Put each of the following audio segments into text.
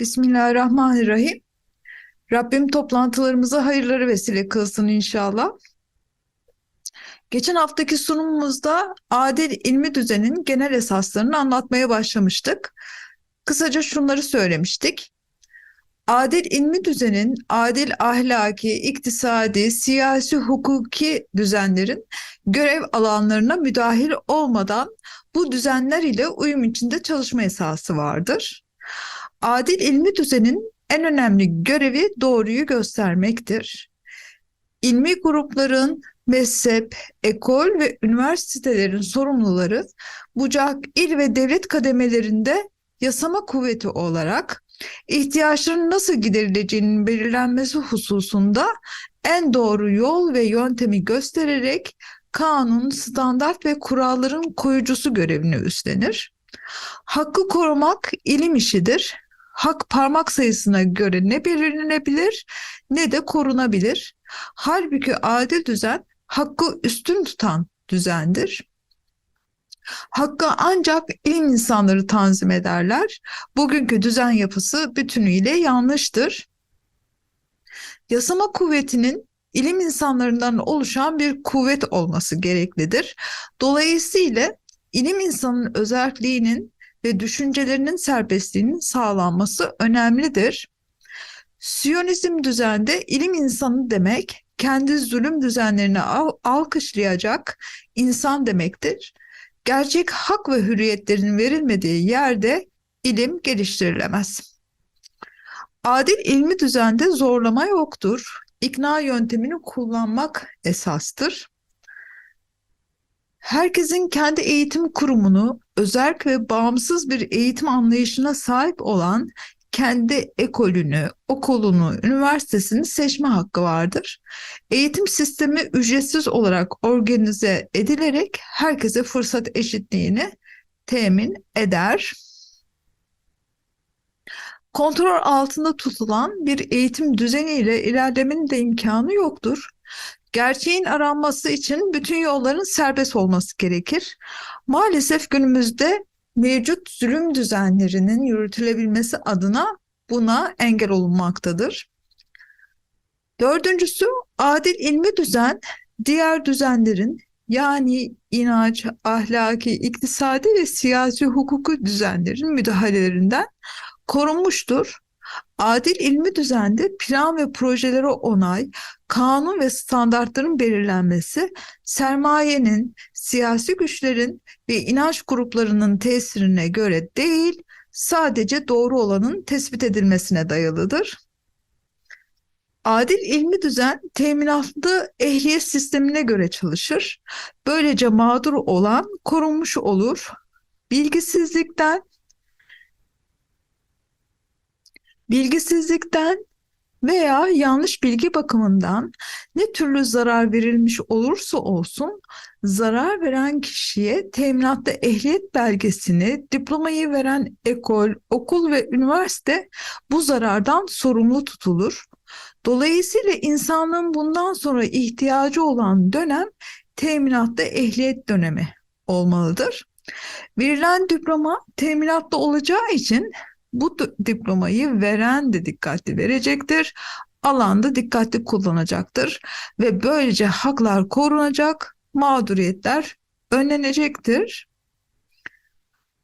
Bismillahirrahmanirrahim. Rabbim toplantılarımıza hayırları vesile kılsın inşallah. Geçen haftaki sunumumuzda adil ilmi düzenin genel esaslarını anlatmaya başlamıştık. Kısaca şunları söylemiştik. Adil ilmi düzenin adil ahlaki, iktisadi, siyasi, hukuki düzenlerin görev alanlarına müdahil olmadan bu düzenler ile uyum içinde çalışma esası vardır. Adil ilmi düzenin en önemli görevi doğruyu göstermektir. İlmi grupların, mezhep, ekol ve üniversitelerin sorumluları bucak, il ve devlet kademelerinde yasama kuvveti olarak ihtiyaçların nasıl giderileceğinin belirlenmesi hususunda en doğru yol ve yöntemi göstererek kanun, standart ve kuralların koyucusu görevini üstlenir. Hakkı korumak ilim işidir. Hak parmak sayısına göre ne belirlenebilir ne de korunabilir. Halbuki adil düzen hakkı üstün tutan düzendir. Hakkı ancak ilim insanları tanzim ederler. Bugünkü düzen yapısı bütünüyle yanlıştır. Yasama kuvvetinin ilim insanlarından oluşan bir kuvvet olması gereklidir. Dolayısıyla ilim insanının özelliğinin ve düşüncelerinin serbestliğinin sağlanması önemlidir. Siyonizm düzende ilim insanı demek kendi zulüm düzenlerini al alkışlayacak insan demektir. Gerçek hak ve hürriyetlerin verilmediği yerde ilim geliştirilemez. Adil ilmi düzende zorlama yoktur. İkna yöntemini kullanmak esastır. Herkesin kendi eğitim kurumunu özerk ve bağımsız bir eğitim anlayışına sahip olan kendi ekolünü, okulunu, üniversitesini seçme hakkı vardır. Eğitim sistemi ücretsiz olarak organize edilerek herkese fırsat eşitliğini temin eder. Kontrol altında tutulan bir eğitim düzeniyle ilerlemenin de imkanı yoktur. Gerçeğin aranması için bütün yolların serbest olması gerekir. Maalesef günümüzde mevcut zulüm düzenlerinin yürütülebilmesi adına buna engel olunmaktadır. Dördüncüsü adil ilmi düzen diğer düzenlerin yani inanç, ahlaki, iktisadi ve siyasi hukuku düzenlerin müdahalelerinden korunmuştur. Adil ilmi düzende plan ve projelere onay, kanun ve standartların belirlenmesi, sermayenin, siyasi güçlerin ve inanç gruplarının tesirine göre değil, sadece doğru olanın tespit edilmesine dayalıdır. Adil ilmi düzen teminatlı ehliyet sistemine göre çalışır. Böylece mağdur olan korunmuş olur. Bilgisizlikten bilgisizlikten veya yanlış bilgi bakımından ne türlü zarar verilmiş olursa olsun zarar veren kişiye teminatta ehliyet belgesini, diplomayı veren ekol, okul ve üniversite bu zarardan sorumlu tutulur. Dolayısıyla insanlığın bundan sonra ihtiyacı olan dönem teminatta ehliyet dönemi olmalıdır. Verilen diploma teminatta olacağı için bu diplomayı veren de dikkatli verecektir. Alanda dikkatli kullanacaktır ve böylece haklar korunacak, mağduriyetler önlenecektir.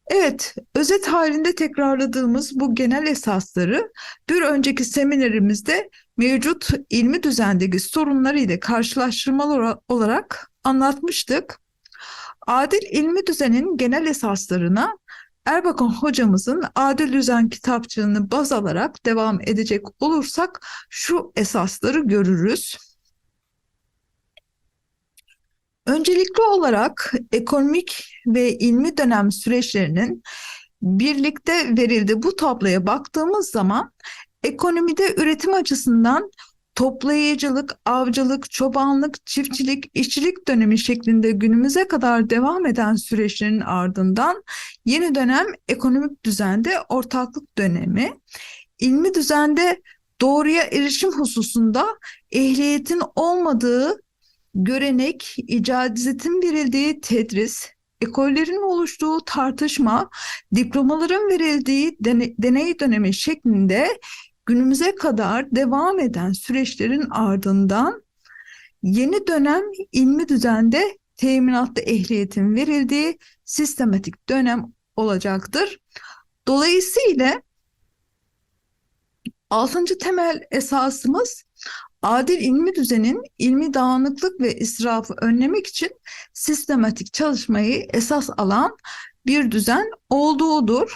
Evet, özet halinde tekrarladığımız bu genel esasları bir önceki seminerimizde mevcut ilmi düzendeki sorunları ile karşılaştırmalı olarak anlatmıştık. Adil ilmi düzenin genel esaslarına Erbakan hocamızın Adil Düzen kitapçığını baz alarak devam edecek olursak şu esasları görürüz. Öncelikli olarak ekonomik ve ilmi dönem süreçlerinin birlikte verildi. Bu tabloya baktığımız zaman ekonomide üretim açısından toplayıcılık, avcılık, çobanlık, çiftçilik, işçilik dönemi şeklinde günümüze kadar devam eden süreçlerin ardından yeni dönem ekonomik düzende ortaklık dönemi, ilmi düzende doğruya erişim hususunda ehliyetin olmadığı görenek, icazetin verildiği tedris, ekollerin oluştuğu tartışma, diplomaların verildiği dene, deney dönemi şeklinde günümüze kadar devam eden süreçlerin ardından yeni dönem ilmi düzende teminatlı ehliyetin verildiği sistematik dönem olacaktır. Dolayısıyla altıncı temel esasımız adil ilmi düzenin ilmi dağınıklık ve israfı önlemek için sistematik çalışmayı esas alan bir düzen olduğudur.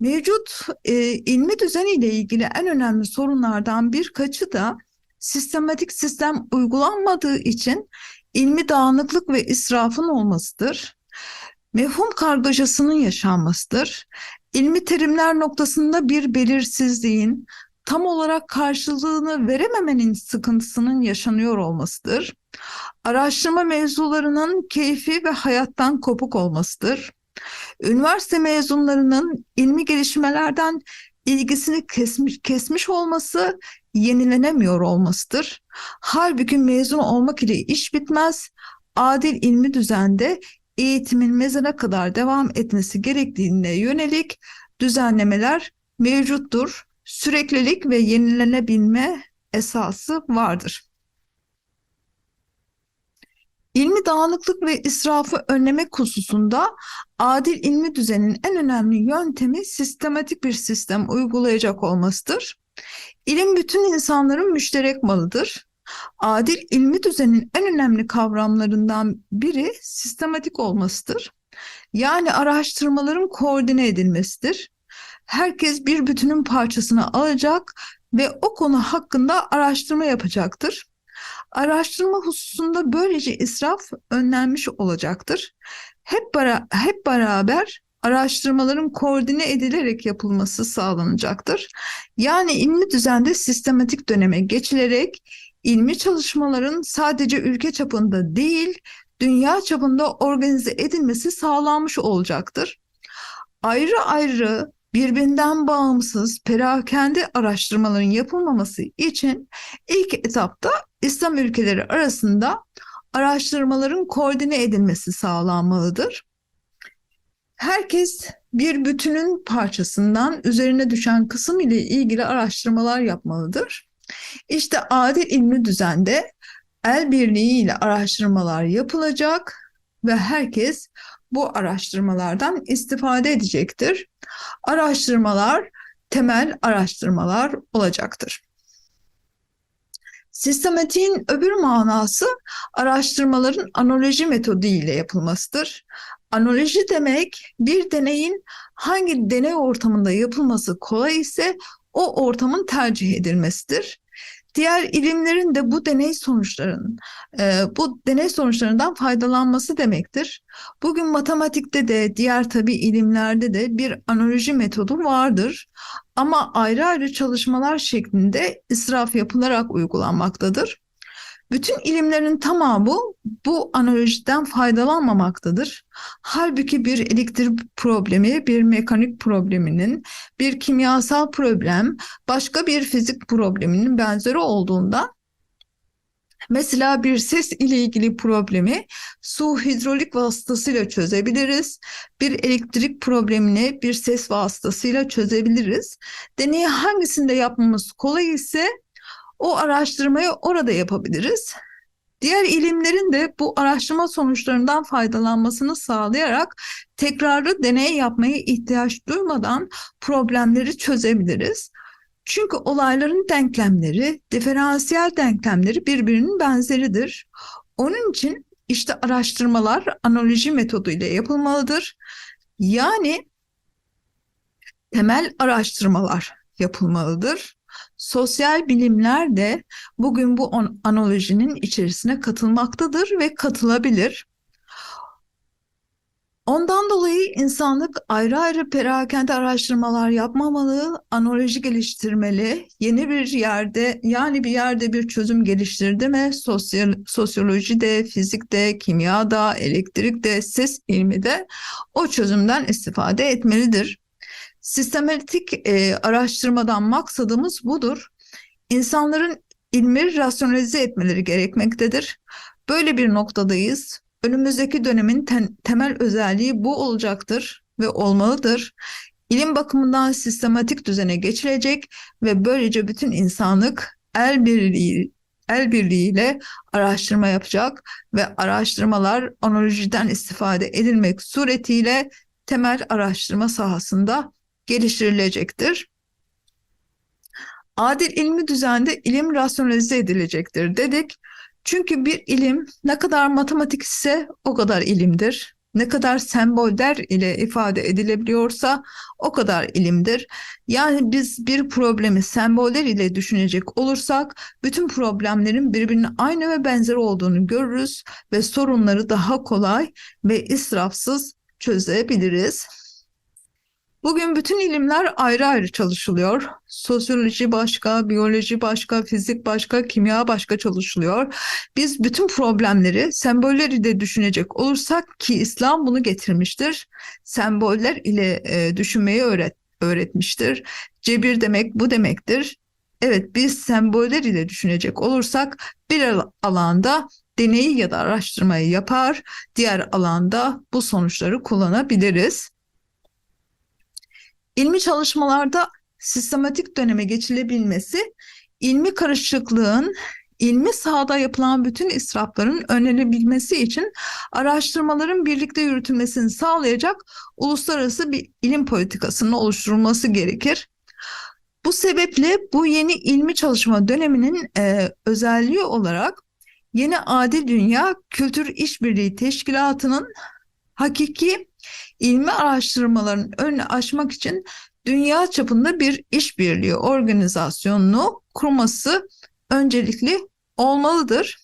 Mevcut e, ilmi düzen ile ilgili en önemli sorunlardan birkaçı da sistematik sistem uygulanmadığı için ilmi dağınıklık ve israfın olmasıdır. Mefhum kargaşasının yaşanmasıdır. İlmi terimler noktasında bir belirsizliğin, tam olarak karşılığını verememenin sıkıntısının yaşanıyor olmasıdır. Araştırma mevzularının keyfi ve hayattan kopuk olmasıdır. Üniversite mezunlarının ilmi gelişmelerden ilgisini kesmiş, kesmiş olması yenilenemiyor olmasıdır. Halbuki mezun olmak ile iş bitmez. Adil ilmi düzende eğitimin mezana kadar devam etmesi gerektiğine yönelik düzenlemeler mevcuttur. Süreklilik ve yenilenebilme esası vardır. İlmi dağınıklık ve israfı önlemek hususunda adil ilmi düzenin en önemli yöntemi sistematik bir sistem uygulayacak olmasıdır. İlim bütün insanların müşterek malıdır. Adil ilmi düzenin en önemli kavramlarından biri sistematik olmasıdır. Yani araştırmaların koordine edilmesidir. Herkes bir bütünün parçasını alacak ve o konu hakkında araştırma yapacaktır. Araştırma hususunda böylece israf önlenmiş olacaktır. Hep, bara hep beraber araştırmaların koordine edilerek yapılması sağlanacaktır. Yani ilmi düzende sistematik döneme geçilerek ilmi çalışmaların sadece ülke çapında değil, dünya çapında organize edilmesi sağlanmış olacaktır. Ayrı ayrı birbirinden bağımsız perakende araştırmaların yapılmaması için ilk etapta İslam ülkeleri arasında araştırmaların koordine edilmesi sağlanmalıdır. Herkes bir bütünün parçasından üzerine düşen kısım ile ilgili araştırmalar yapmalıdır. İşte adil ilmi düzende el birliği ile araştırmalar yapılacak ve herkes bu araştırmalardan istifade edecektir. Araştırmalar temel araştırmalar olacaktır. Sistematiğin öbür manası araştırmaların analoji metodu ile yapılmasıdır. Analoji demek bir deneyin hangi deney ortamında yapılması kolay ise o ortamın tercih edilmesidir. Diğer ilimlerin de bu deney sonuçlarının, e, bu deney sonuçlarından faydalanması demektir. Bugün matematikte de diğer tabi ilimlerde de bir analoji metodu vardır. Ama ayrı ayrı çalışmalar şeklinde israf yapılarak uygulanmaktadır. Bütün ilimlerin tamamı bu analojiden faydalanmamaktadır. Halbuki bir elektrik problemi, bir mekanik probleminin, bir kimyasal problem, başka bir fizik probleminin benzeri olduğunda Mesela bir ses ile ilgili problemi su hidrolik vasıtasıyla çözebiliriz. Bir elektrik problemini bir ses vasıtasıyla çözebiliriz. Deneyi hangisinde yapmamız kolay ise o araştırmayı orada yapabiliriz. Diğer ilimlerin de bu araştırma sonuçlarından faydalanmasını sağlayarak tekrarlı deney yapmaya ihtiyaç duymadan problemleri çözebiliriz. Çünkü olayların denklemleri, diferansiyel denklemleri birbirinin benzeridir. Onun için işte araştırmalar analoji metodu ile yapılmalıdır. Yani temel araştırmalar yapılmalıdır. Sosyal bilimler de bugün bu analojinin içerisine katılmaktadır ve katılabilir. Ondan dolayı insanlık ayrı ayrı perakende araştırmalar yapmamalı, analoji geliştirmeli, yeni bir yerde yani bir yerde bir çözüm geliştirdi mi sosyal, sosyolojide, fizikte, kimyada, elektrikte, ses ilmi de o çözümden istifade etmelidir. Sistematik e, araştırmadan maksadımız budur. İnsanların ilmi rasyonalize etmeleri gerekmektedir. Böyle bir noktadayız. Önümüzdeki dönemin ten- temel özelliği bu olacaktır ve olmalıdır. İlim bakımından sistematik düzene geçilecek ve böylece bütün insanlık el birliği el birliğiyle araştırma yapacak ve araştırmalar analojiden istifade edilmek suretiyle temel araştırma sahasında geliştirilecektir. Adil ilmi düzende ilim rasyonalize edilecektir dedik. Çünkü bir ilim ne kadar matematik ise o kadar ilimdir. Ne kadar semboller ile ifade edilebiliyorsa o kadar ilimdir. Yani biz bir problemi semboller ile düşünecek olursak bütün problemlerin birbirine aynı ve benzer olduğunu görürüz ve sorunları daha kolay ve israfsız çözebiliriz. Bugün bütün ilimler ayrı ayrı çalışılıyor. Sosyoloji başka, biyoloji başka, fizik başka, kimya başka çalışılıyor. Biz bütün problemleri sembolleri de düşünecek olursak ki İslam bunu getirmiştir. Semboller ile e, düşünmeyi öğret öğretmiştir. Cebir demek bu demektir. Evet biz semboller ile düşünecek olursak bir alanda deneyi ya da araştırmayı yapar, diğer alanda bu sonuçları kullanabiliriz. İlmi çalışmalarda sistematik döneme geçilebilmesi, ilmi karışıklığın, ilmi sahada yapılan bütün israfların önlenebilmesi için araştırmaların birlikte yürütülmesini sağlayacak uluslararası bir ilim politikasının oluşturulması gerekir. Bu sebeple bu yeni ilmi çalışma döneminin e, özelliği olarak Yeni Adil Dünya Kültür İşbirliği Teşkilatı'nın hakiki ilmi araştırmaların önünü açmak için dünya çapında bir işbirliği organizasyonunu kurması öncelikli olmalıdır.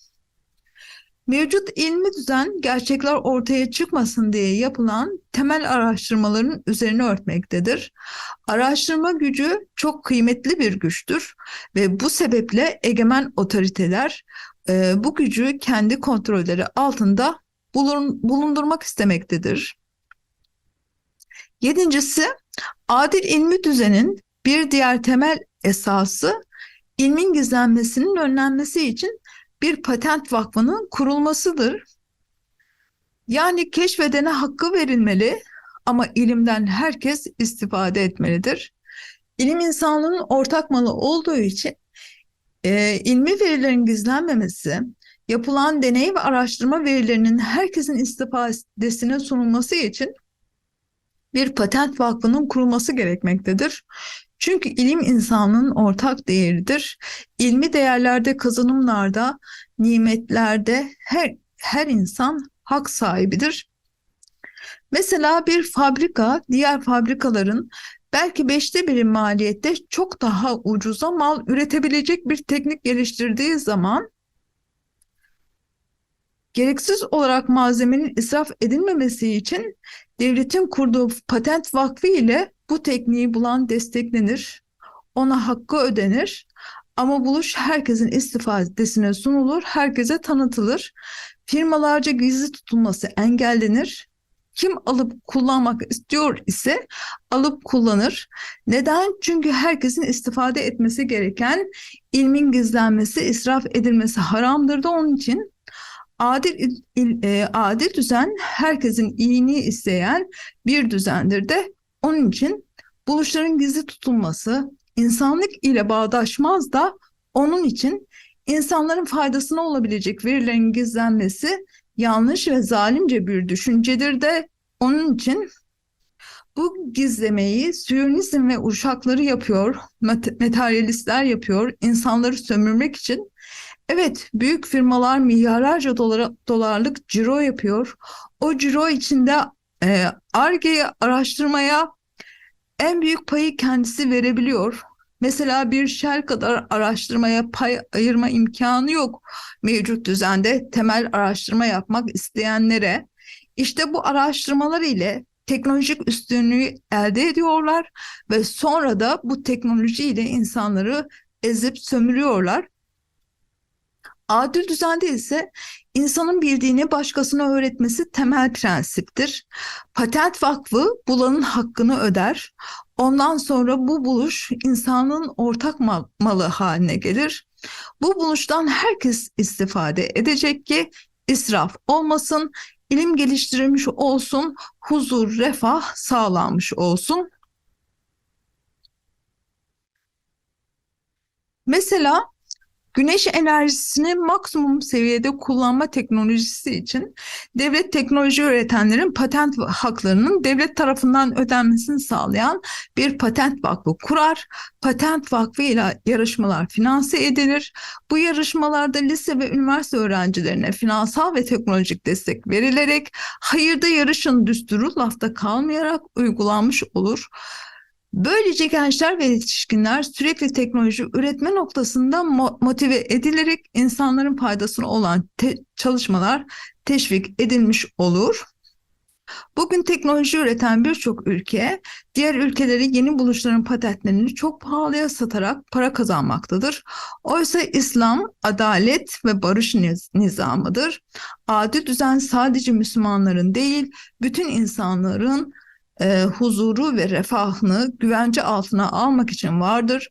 Mevcut ilmi düzen gerçekler ortaya çıkmasın diye yapılan temel araştırmaların üzerine örtmektedir. Araştırma gücü çok kıymetli bir güçtür ve bu sebeple egemen otoriteler e, bu gücü kendi kontrolleri altında bulun, bulundurmak istemektedir. Yedincisi, adil ilmi düzenin bir diğer temel esası ilmin gizlenmesinin önlenmesi için bir patent vakfının kurulmasıdır. Yani keşfedene hakkı verilmeli ama ilimden herkes istifade etmelidir. İlim insanlığın ortak malı olduğu için e, ilmi verilerin gizlenmemesi, yapılan deney ve araştırma verilerinin herkesin istifadesine sunulması için bir patent vakfının kurulması gerekmektedir. Çünkü ilim insanın ortak değeridir. İlmi değerlerde, kazanımlarda, nimetlerde her her insan hak sahibidir. Mesela bir fabrika diğer fabrikaların belki beşte biri maliyette çok daha ucuza mal üretebilecek bir teknik geliştirdiği zaman gereksiz olarak malzemenin israf edilmemesi için devletin kurduğu patent vakfı ile bu tekniği bulan desteklenir, ona hakkı ödenir ama buluş herkesin istifadesine sunulur, herkese tanıtılır. Firmalarca gizli tutulması engellenir. Kim alıp kullanmak istiyor ise alıp kullanır. Neden? Çünkü herkesin istifade etmesi gereken ilmin gizlenmesi, israf edilmesi haramdır da onun için adil il, e, adil düzen herkesin iyiliğini isteyen bir düzendir de. Onun için buluşların gizli tutulması insanlık ile bağdaşmaz da onun için insanların faydasına olabilecek verilerin gizlenmesi yanlış ve zalimce bir düşüncedir de. Onun için bu gizlemeyi Siyonizm ve uşakları yapıyor, materyalistler yapıyor, insanları sömürmek için Evet, büyük firmalar milyarlarca dolar, dolarlık ciro yapıyor. O ciro içinde ARGE'ye, e, araştırmaya en büyük payı kendisi verebiliyor. Mesela bir Shell kadar araştırmaya pay ayırma imkanı yok mevcut düzende temel araştırma yapmak isteyenlere. İşte bu araştırmalar ile teknolojik üstünlüğü elde ediyorlar ve sonra da bu teknolojiyle insanları ezip sömürüyorlar. Adil düzende ise insanın bildiğini başkasına öğretmesi temel prensiptir. Patent Vakfı bulanın hakkını öder. Ondan sonra bu buluş insanın ortak malı haline gelir. Bu buluştan herkes istifade edecek ki israf olmasın, ilim geliştirilmiş olsun, huzur, refah sağlanmış olsun. Mesela güneş enerjisini maksimum seviyede kullanma teknolojisi için devlet teknoloji üretenlerin patent haklarının devlet tarafından ödenmesini sağlayan bir patent vakfı kurar. Patent vakfı ile yarışmalar finanse edilir. Bu yarışmalarda lise ve üniversite öğrencilerine finansal ve teknolojik destek verilerek hayırda yarışın düsturu lafta kalmayarak uygulanmış olur. Böylece gençler ve yetişkinler sürekli teknoloji üretme noktasında mo- motive edilerek insanların faydasına olan te- çalışmalar teşvik edilmiş olur. Bugün teknoloji üreten birçok ülke diğer ülkeleri yeni buluşların patentlerini çok pahalıya satarak para kazanmaktadır. Oysa İslam adalet ve barış niz- nizamıdır. Adil düzen sadece Müslümanların değil, bütün insanların e, huzuru ve refahını güvence altına almak için vardır.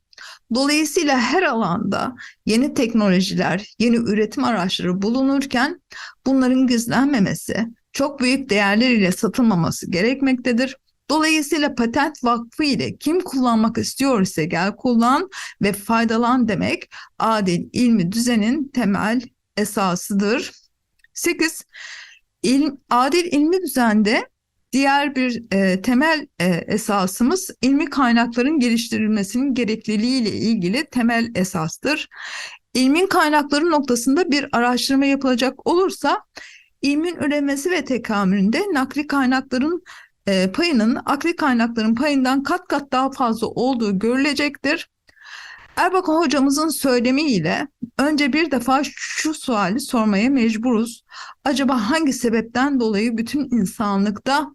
Dolayısıyla her alanda yeni teknolojiler, yeni üretim araçları bulunurken bunların gizlenmemesi, çok büyük değerler ile satılmaması gerekmektedir. Dolayısıyla patent vakfı ile kim kullanmak istiyor ise gel kullan ve faydalan demek adil ilmi düzenin temel esasıdır. 8. İlm, adil ilmi düzende Diğer bir e, temel e, esasımız ilmi kaynakların geliştirilmesinin gerekliliği ile ilgili temel esastır. İlmin kaynakları noktasında bir araştırma yapılacak olursa ilmin üremesi ve tekamülünde nakli kaynakların e, payının akli kaynakların payından kat kat daha fazla olduğu görülecektir. Erbakan hocamızın söylemiyle önce bir defa şu suali sormaya mecburuz. Acaba hangi sebepten dolayı bütün insanlıkta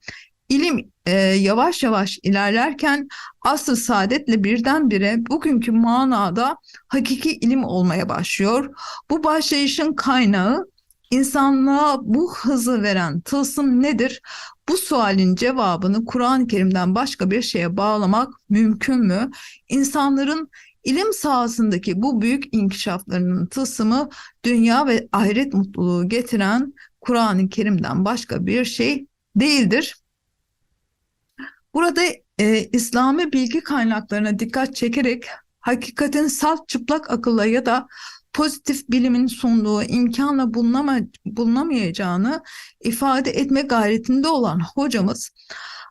ilim e, yavaş yavaş ilerlerken asr saadetle birdenbire bugünkü manada hakiki ilim olmaya başlıyor. Bu başlayışın kaynağı insanlığa bu hızı veren tılsım nedir? Bu sualin cevabını Kur'an-ı Kerim'den başka bir şeye bağlamak mümkün mü? İnsanların İlim sahasındaki bu büyük inkişaflarının tılsımı dünya ve ahiret mutluluğu getiren Kur'an-ı Kerim'den başka bir şey değildir. Burada e, İslami bilgi kaynaklarına dikkat çekerek hakikatin salt çıplak akılla ya da pozitif bilimin sunduğu imkanla bulunama, bulunamayacağını ifade etme gayretinde olan hocamız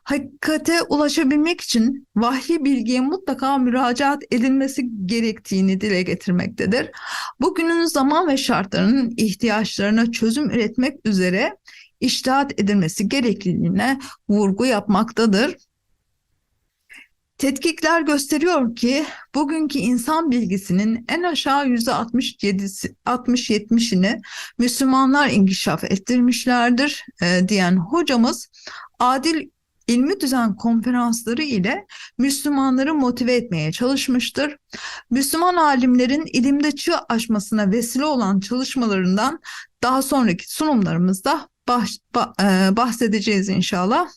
hakikate ulaşabilmek için vahyi bilgiye mutlaka müracaat edilmesi gerektiğini dile getirmektedir. Bugünün zaman ve şartlarının ihtiyaçlarına çözüm üretmek üzere iştahat edilmesi gerekliliğine vurgu yapmaktadır. Tetkikler gösteriyor ki bugünkü insan bilgisinin en aşağı yüzde 60-70'ini Müslümanlar inkişaf ettirmişlerdir e, diyen hocamız adil ilmi düzen konferansları ile Müslümanları motive etmeye çalışmıştır. Müslüman alimlerin ilimde çığ aşmasına vesile olan çalışmalarından daha sonraki sunumlarımızda bah, bah, bahsedeceğiz inşallah.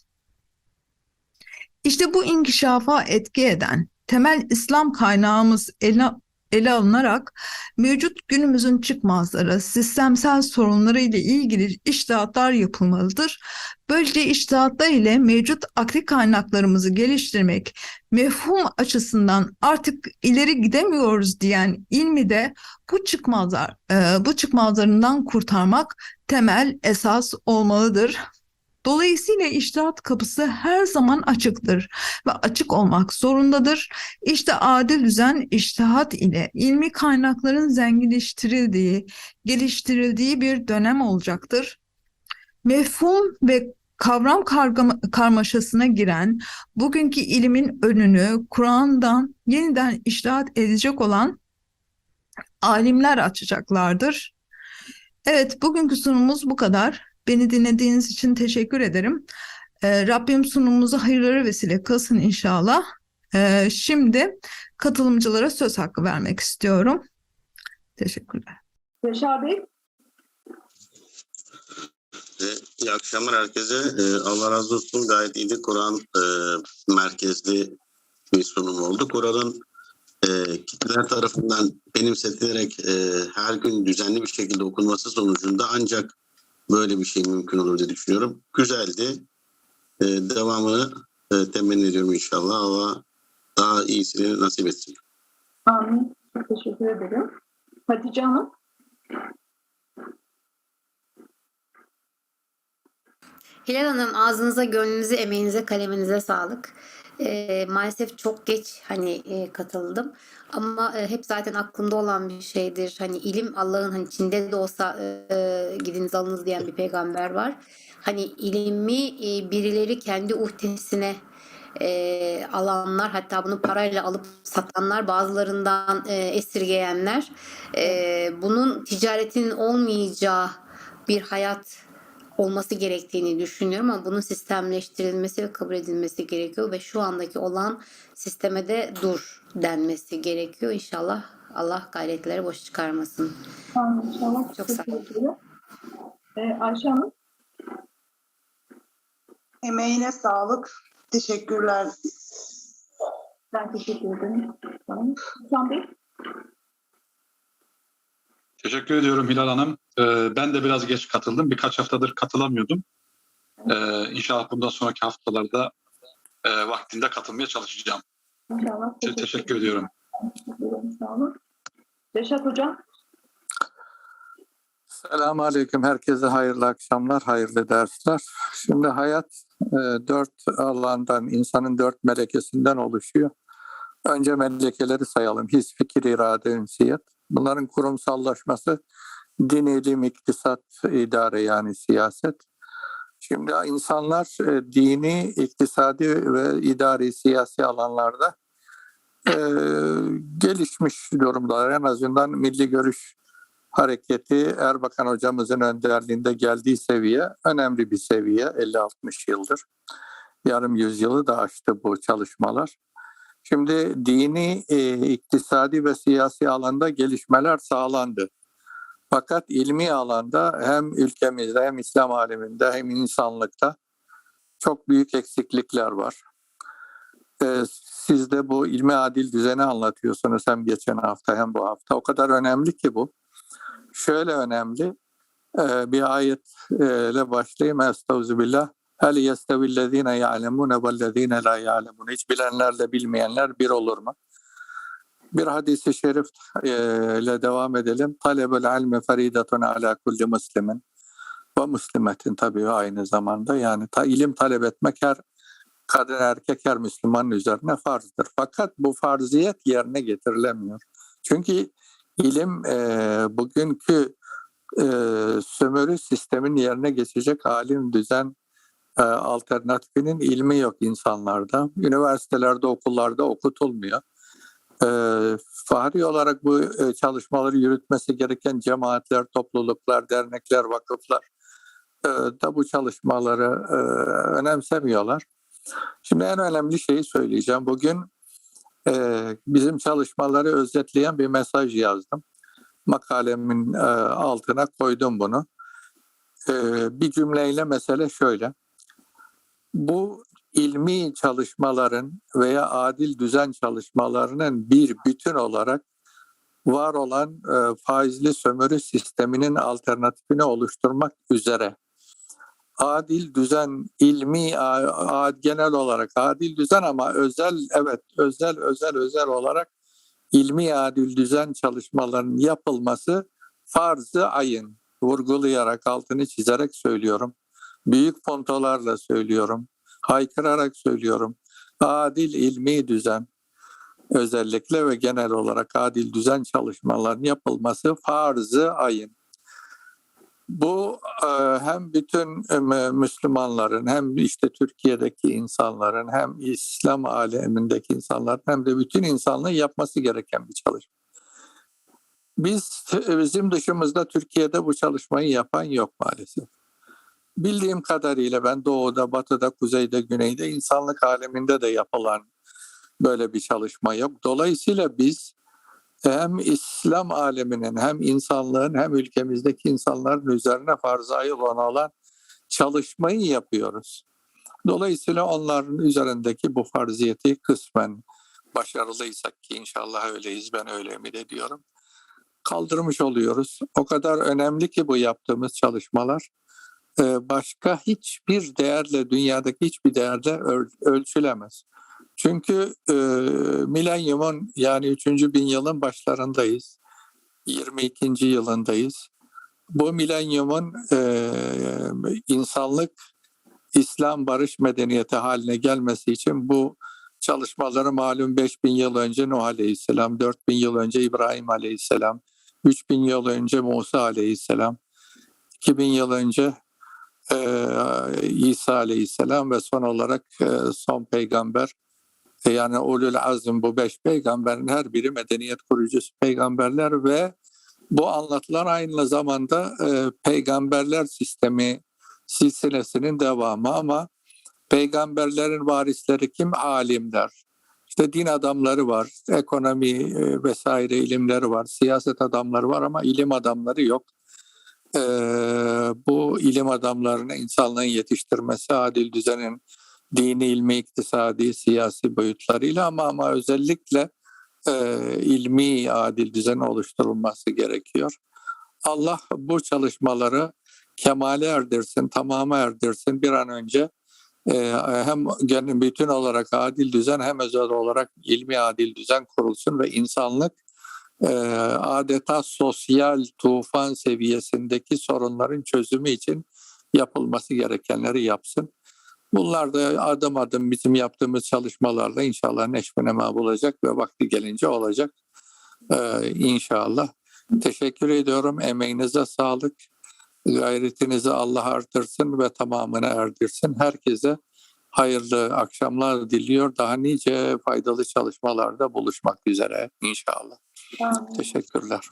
İşte bu inkişafa etki eden temel İslam kaynağımız ele, alınarak mevcut günümüzün çıkmazları, sistemsel sorunları ile ilgili iştihatlar yapılmalıdır. Böylece iştihatlar ile mevcut akli kaynaklarımızı geliştirmek, mefhum açısından artık ileri gidemiyoruz diyen ilmi de bu çıkmazlar, e, bu çıkmazlarından kurtarmak temel esas olmalıdır. Dolayısıyla iştihat kapısı her zaman açıktır ve açık olmak zorundadır. İşte adil düzen iştihat ile ilmi kaynakların zenginleştirildiği, geliştirildiği bir dönem olacaktır. Mefhum ve kavram karmaşasına giren bugünkü ilimin önünü Kur'an'dan yeniden iştihat edecek olan alimler açacaklardır. Evet, bugünkü sunumumuz bu kadar. Beni dinlediğiniz için teşekkür ederim. Ee, Rabbim sunumumuzu hayırlara vesile kılsın inşallah. Ee, şimdi katılımcılara söz hakkı vermek istiyorum. Teşekkürler. Yaşar Bey. E, İyi akşamlar herkese. Allah razı olsun. Gayet iyiydi. Kur'an e, merkezli bir sunum oldu. Kur'an'ın e, kitleler tarafından benimsetilerek e, her gün düzenli bir şekilde okunması sonucunda ancak böyle bir şey mümkün olur diye düşünüyorum. Güzeldi. E, devamını e, temenni ediyorum inşallah. Allah daha iyisini nasip etsin. Amin. Çok teşekkür ederim. Hatice Hanım. Hilal Hanım ağzınıza, gönlünüze, emeğinize, kaleminize sağlık. Ee, maalesef çok geç hani e, katıldım ama e, hep zaten aklımda olan bir şeydir. Hani ilim Allah'ın hani Çin'de de olsa e, gidiniz alınız diyen bir peygamber var. Hani ilimi e, birileri kendi uhdesine e, alanlar hatta bunu parayla alıp satanlar bazılarından e, esirgeyenler e, bunun ticaretinin olmayacağı bir hayat olması gerektiğini düşünüyorum ama bunun sistemleştirilmesi ve kabul edilmesi gerekiyor ve şu andaki olan sisteme de dur denmesi gerekiyor. İnşallah Allah gayretleri boş çıkarmasın. Amin. İnşallah. Çok sağ ederim. Ee, Ayşe Hanım. Emeğine sağlık. Teşekkürler. Ben teşekkür ederim. Tamam. Hasan Bey. Teşekkür ediyorum Hilal Hanım. Ee, ben de biraz geç katıldım. Birkaç haftadır katılamıyordum. Ee, inşallah bundan sonraki haftalarda e, vaktinde katılmaya çalışacağım. İnşallah. Te- teşekkür ediyorum. Teşekkür ederim. Sağ olun. Reşat Hocam. Selamun Aleyküm. Herkese hayırlı akşamlar, hayırlı dersler. Şimdi hayat e, dört alandan, insanın dört melekesinden oluşuyor. Önce melekeleri sayalım. His, fikir, irade, ünsiyet. Bunların kurumsallaşması din, ilim, iktisat, idare yani siyaset. Şimdi insanlar e, dini, iktisadi ve idari siyasi alanlarda e, gelişmiş durumdalar. En azından milli görüş hareketi Erbakan hocamızın önderliğinde geldiği seviye önemli bir seviye 50-60 yıldır. Yarım yüzyılı da aştı bu çalışmalar. Şimdi dini, e, iktisadi ve siyasi alanda gelişmeler sağlandı. Fakat ilmi alanda hem ülkemizde hem İslam aleminde hem insanlıkta çok büyük eksiklikler var. E, siz de bu ilmi adil düzeni anlatıyorsunuz hem geçen hafta hem bu hafta. O kadar önemli ki bu şöyle önemli. Ee, bir ayetle başlayayım. Estağfirullah. Hel yestevillezine ya'lemune vellezine la ya'lemun. Hiç bilenlerle bilmeyenler bir olur mu? Bir hadisi şerif e, ile devam edelim. Talebel ilmi feridatun ala kulli muslimin ve muslimetin tabii aynı zamanda. Yani ta, ilim talep etmek her kadın erkek her Müslümanın üzerine farzdır. Fakat bu farziyet yerine getirilemiyor. Çünkü ilim e, bugünkü e, sömürü sistemin yerine geçecek alim düzen alternatifinin ilmi yok insanlarda. Üniversitelerde, okullarda okutulmuyor. E, fahri olarak bu e, çalışmaları yürütmesi gereken cemaatler, topluluklar, dernekler, vakıflar e, da bu çalışmaları e, önemsemiyorlar. Şimdi en önemli şeyi söyleyeceğim. Bugün bizim çalışmaları özetleyen bir mesaj yazdım. Makalemin altına koydum bunu. Bir cümleyle mesele şöyle. Bu ilmi çalışmaların veya adil düzen çalışmalarının bir bütün olarak var olan e, faizli sömürü sisteminin alternatifini oluşturmak üzere adil düzen ilmi a, a, genel olarak adil düzen ama özel evet özel özel özel olarak ilmi adil düzen çalışmalarının yapılması farzı ayın vurgulayarak altını çizerek söylüyorum. Büyük fontolarla söylüyorum. Haykırarak söylüyorum. Adil ilmi düzen özellikle ve genel olarak adil düzen çalışmalarının yapılması farzı ayın. Bu e, hem bütün e, Müslümanların hem işte Türkiye'deki insanların hem İslam alemindeki insanların hem de bütün insanlığın yapması gereken bir çalışma. Biz bizim dışımızda Türkiye'de bu çalışmayı yapan yok maalesef. Bildiğim kadarıyla ben doğuda, batıda, kuzeyde, güneyde insanlık aleminde de yapılan böyle bir çalışma yok. Dolayısıyla biz hem İslam aleminin hem insanlığın hem ülkemizdeki insanların üzerine farzayı olan çalışmayı yapıyoruz. Dolayısıyla onların üzerindeki bu farziyeti kısmen başarılıysak ki inşallah öyleyiz ben öyle ümit ediyorum. Kaldırmış oluyoruz. O kadar önemli ki bu yaptığımız çalışmalar. E, başka hiçbir değerle dünyadaki hiçbir değerle öl- ölçülemez. Çünkü e, milenyumun yani 3. bin yılın başlarındayız. 22. yılındayız. Bu milenyumun e, insanlık İslam barış medeniyeti haline gelmesi için bu çalışmaları malum 5000 yıl önce Nuh Aleyhisselam, 4000 yıl önce İbrahim Aleyhisselam, 3000 yıl önce Musa Aleyhisselam, 2000 yıl önce e, İsa Aleyhisselam ve son olarak e, son peygamber e, yani ulul azm bu beş peygamberin her biri medeniyet kurucusu peygamberler ve bu anlatılar aynı zamanda e, peygamberler sistemi silsilesinin devamı ama peygamberlerin varisleri kim? Alimler. İşte din adamları var, ekonomi e, vesaire ilimleri var, siyaset adamları var ama ilim adamları yok. Ee, bu ilim adamlarını insanlığın yetiştirmesi, adil düzenin dini, ilmi, iktisadi, siyasi boyutlarıyla ama ama özellikle e, ilmi adil düzen oluşturulması gerekiyor. Allah bu çalışmaları kemale erdirsin, tamama erdirsin bir an önce e, hem bütün olarak adil düzen hem özel olarak ilmi adil düzen kurulsun ve insanlık e, adeta sosyal tufan seviyesindeki sorunların çözümü için yapılması gerekenleri yapsın. Bunlar da adım adım bizim yaptığımız çalışmalarla inşallah neşvenema bulacak ve vakti gelince olacak. Ee, inşallah. Teşekkür ediyorum. Emeğinize sağlık. Gayretinizi Allah artırsın ve tamamını erdirsin. Herkese hayırlı akşamlar diliyor. Daha nice faydalı çalışmalarda buluşmak üzere inşallah. Amin. Teşekkürler.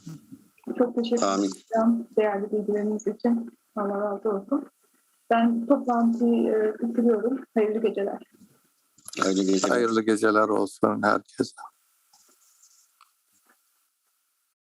Çok teşekkür Amin. ederim değerli bilgileriniz için. Allah razı olsun. Ben toplantıyı e, bitiriyorum. Hayırlı geceler. Hayırlı geceler. Hayırlı geceler olsun herkese.